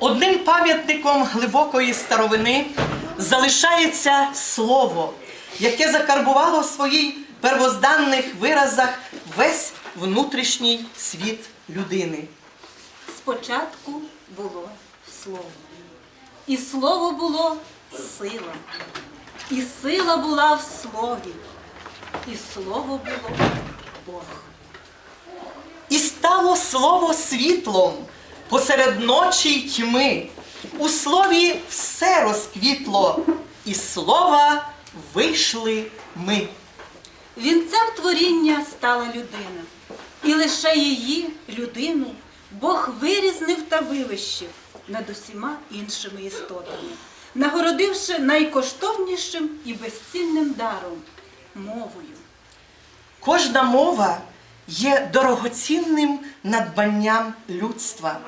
Одним пам'ятником глибокої старовини залишається слово, яке закарбувало в своїй первозданних виразах весь внутрішній світ людини. Спочатку було слово. І слово було сила. І сила була в слові. І слово було Бог. І стало слово світлом посеред ночі й тьми. У слові все розквітло, і слова вийшли ми. Вінцем творіння стала людина. І лише її, людину, Бог вирізнив та вивищив над усіма іншими істотами, нагородивши найкоштовнішим і безцінним даром мовою. Кожна мова є дорогоцінним надбанням людства.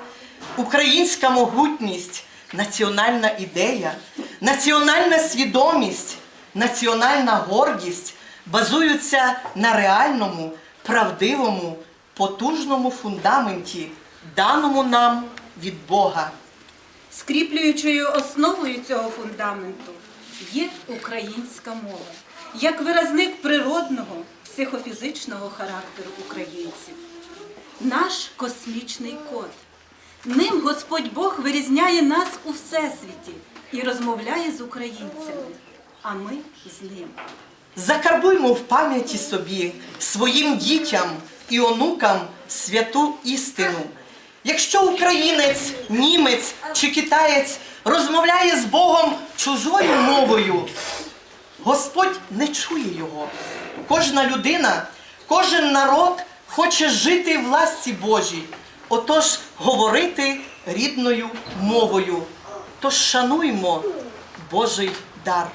Українська могутність, національна ідея, національна свідомість, національна гордість базуються на реальному, правдивому, потужному фундаменті, даному нам від Бога. Скріплюючою основою цього фундаменту є українська мова, як виразник природного психофізичного характеру українців. Наш космічний код. Ним Господь Бог вирізняє нас у всесвіті і розмовляє з українцями, а ми з ним. Закарбуймо в пам'яті собі, своїм дітям і онукам святу істину. Якщо українець, німець чи китаєць розмовляє з Богом чужою мовою, Господь не чує його. Кожна людина, кожен народ хоче жити в ласці Божій, отож говорити рідною мовою. Тож шануймо Божий дар.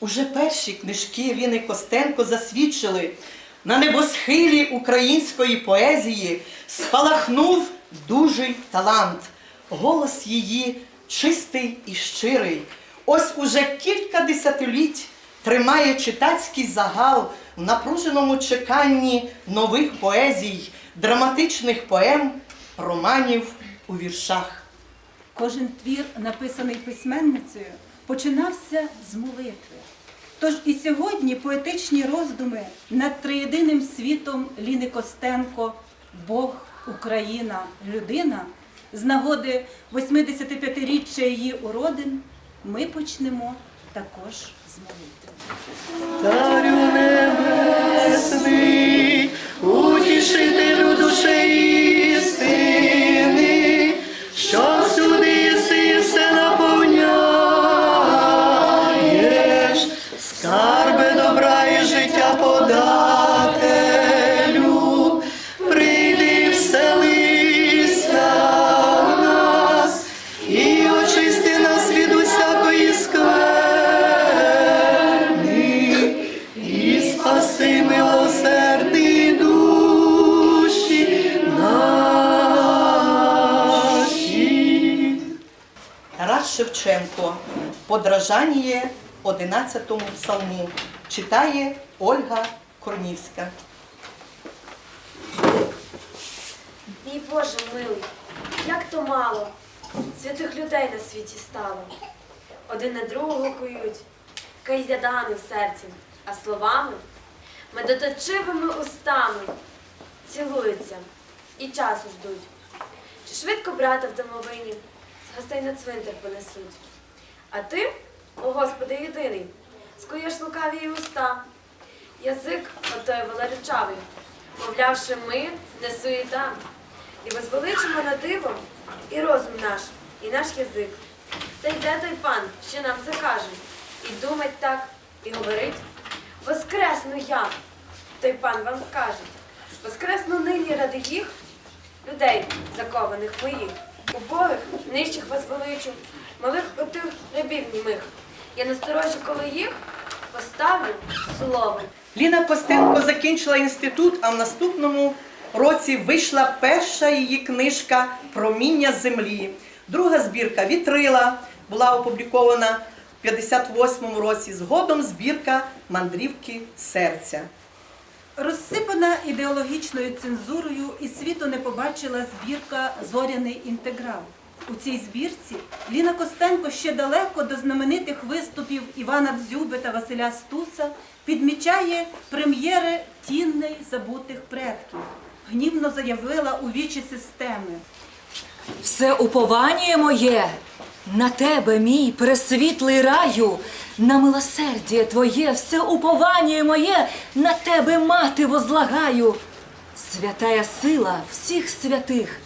Уже перші книжки Ліни Костенко засвідчили, на небосхилі української поезії спалахнув дужий талант. Голос її чистий і щирий. Ось уже кілька десятиліть тримає читацький загал в напруженому чеканні нових поезій, драматичних поем, романів у віршах. Кожен твір, написаний письменницею, починався з молитви. Тож і сьогодні поетичні роздуми над триєдиним світом Ліни Костенко Бог, Україна, людина з нагоди 85-річчя її уродин ми почнемо також з молитви. Шевченко, подражання 11 псалму, читає Ольга Корнівська. Мій Боже милий, як то мало святих людей на світі стало. Один на другого кують, кайдани в серці, а словами, медоточивими устами цілуються і часу ждуть. Чи швидко брата в домовині гостей на цвинтар понесуть? А ти, о Господи, єдиний, скуєш лукаві уста, язик отой велеречавий, мовлявши ми, не суєта, і возвеличимо на диво і розум наш, і наш язик. Та йде той пан, що нам закаже, і думать так, і говорить. Воскресну я, той пан вам скаже. Воскресну нині ради їх, людей, закованих моїх, убогих, нижчих возвеличу, малих отих рабів німих. Я насторожі, коли їх поставлю слово. Ліна Костенко закінчила інститут, а в наступному році вийшла перша її книжка Проміння землі. Друга збірка Вітрила була опублікована в 58-му році. Згодом збірка Мандрівки серця. Розсипана ідеологічною цензурою і світу не побачила збірка Зоряний інтеграл. У цій збірці Ліна Костенко ще далеко до знаменитих виступів Івана Дзюби та Василя Стуса підмічає прем'єри тінний забутих предків. Гнівно заявила у вічі системи. Все уповання моє на тебе, мій пресвітлий раю, на милосердіє твоє, все уповання моє на тебе, мати, возлагаю. Святая сила всіх святих,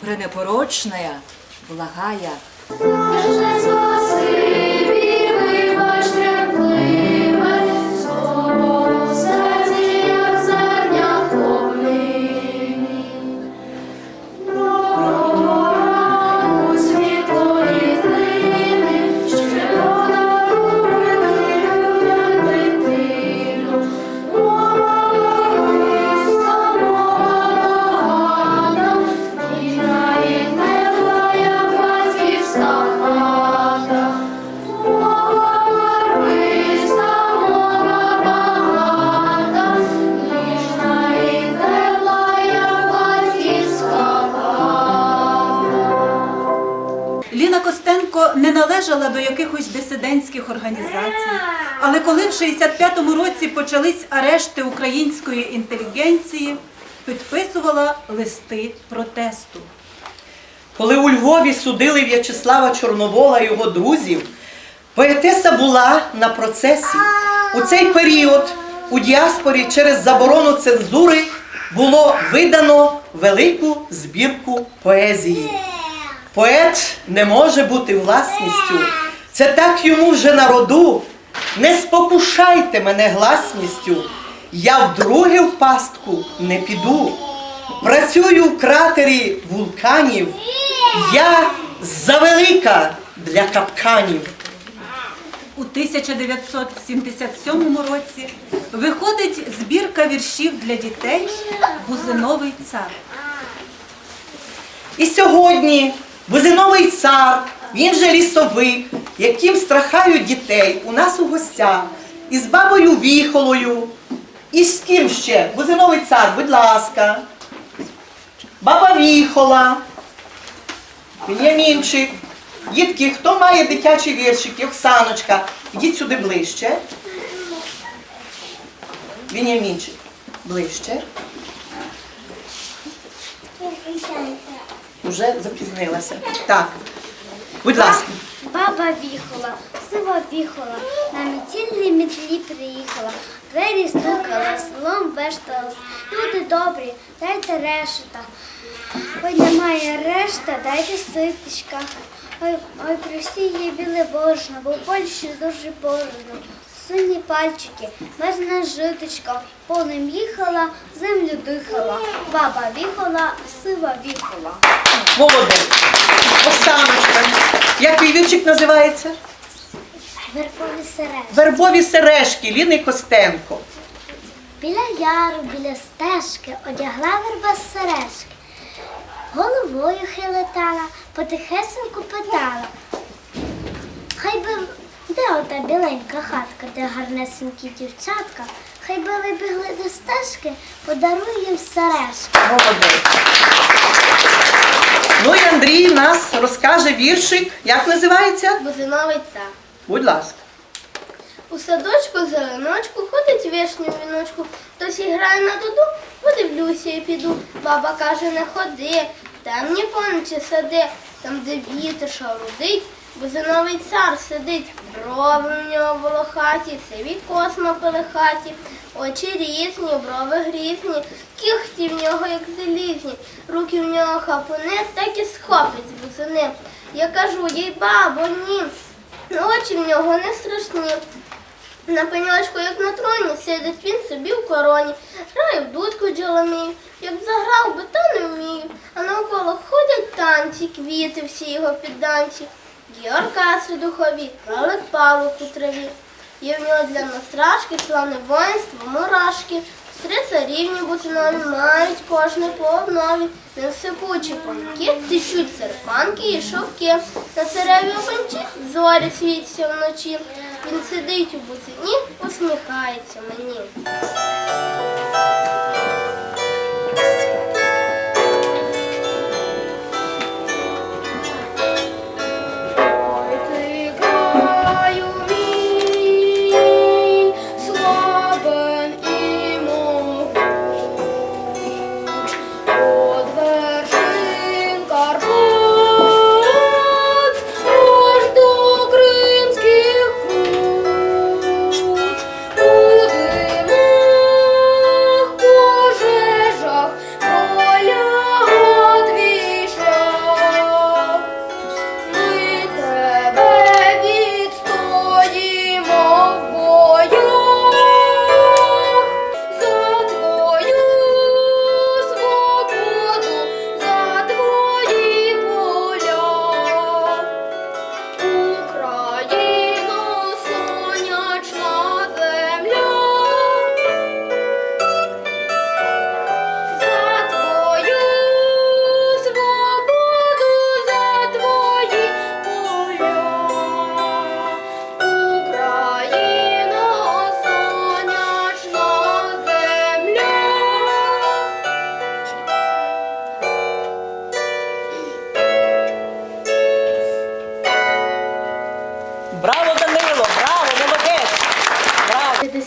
пренепорочная, благая. Якихось дисидентських організацій, але коли в 65-му році почались арешти української інтелігенції, підписувала листи протесту. Коли у Львові судили В'ячеслава Чорновола і його друзів, поетеса була на процесі. У цей період у діаспорі через заборону цензури було видано велику збірку поезії. Поет не може бути власністю. Це так йому вже на роду. Не спокушайте мене гласністю. Я вдруге в пастку не піду. Працюю в кратері вулканів. Я завелика для капканів. У 1977 році виходить збірка віршів для дітей Бузиновий цар. І сьогодні Бузиновий цар, він же лісовик, яким страхають дітей у нас у гостях, із бабою Віхолою. І з ким ще? Бузиновий цар, будь ласка. Баба Віхола. Вінямінчик. Дітки, хто має дитячі віршики? Оксаночка, йдіть сюди ближче. Вінямінчик, ближче. Уже запізнилася. Так. Будь ласка. Баба віхола, сива віхола, на метільній метлі приїхала, двері стукала, селом вешталась. Люди добрі, дайте решта. Ой, немає решта, дайте ситочка. Ой, ой, прості є біле божно, бо в Польщі дуже порожно. Сині пальчики, мерзне житочка, полем їхала, землю дихала. Баба віхола, сива віхола. Молодець. Як називається? Верхові серед. Вербові сережки, Ліни Костенко. Біля яру, біля стежки одягла верба сережки. Головою хилетала, потихесеньку питала. Хай би де ота біленька хатка, де гарнесенькі дівчатка, хай би ви бігли до стежки, подаруй їм сережки. Молодець. Ну і Андрій нас розкаже віршик. Як називається? Бузиновий цар. Будь ласка. У садочку зеленочку ходить вишню віночку, хтось грає на дуду, подивлюся і піду. Баба каже, не ходи, темні поночі сади, там, де вітер шарудить, бузиновий цар сидить, брови в нього волохаті, сиві косма пелехаті, очі різні, брови грізні, кіхті в нього, як залізні, руки в нього хапуни, так і схоплять з бузини. Я кажу, їй бабо, ні. Очі в нього не страшні. На пеньочку, як на троні, сидить він собі в короні, грає в дудку джоломію, як заграв би, та не вмію. А навколо ходять танці, квіти, всі його підданці. Є оркестри духові, кралик павук у траві. Є в нього для нас рашки, славне воїнство, мурашки. Три царівні бузинові мають кожне по однові. Не сипучі панки, тищуть серпанки і шовки. На цареві опанчі зорі світяться вночі. Він сидить у бузині, усміхається мені.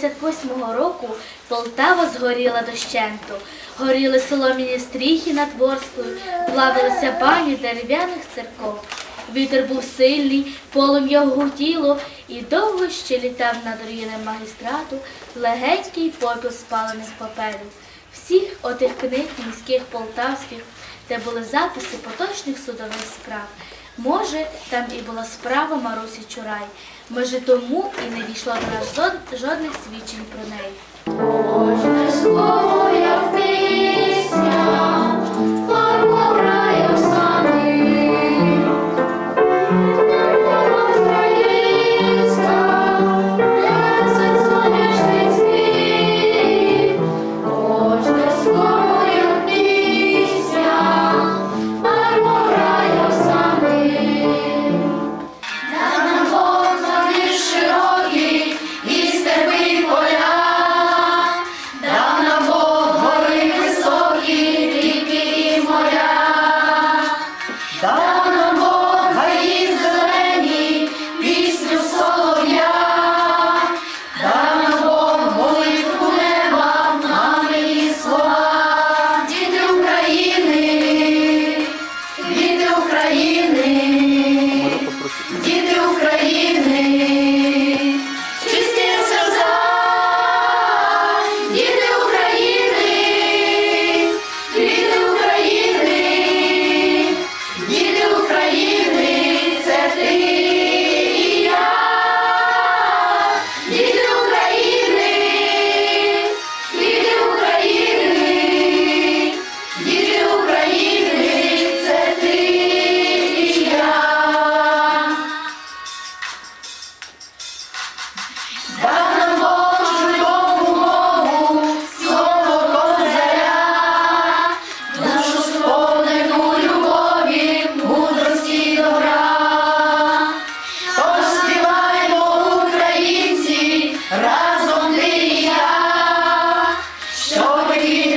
58-го року Полтава згоріла дощенту. Горіли солом'яні стріхи над Ворсклою, плавилися бані дерев'яних церков. Вітер був сильний, полум'я гутіло, і довго ще літав над руїнами магістрату легенький попіл спалених паперів. Всіх отих книг міських полтавських, де були записи поточних судових справ. Може, там і була справа Марусі Чурай. Може, тому і не дійшло до нас жодних свідчень про неї. Кожне слово Lord,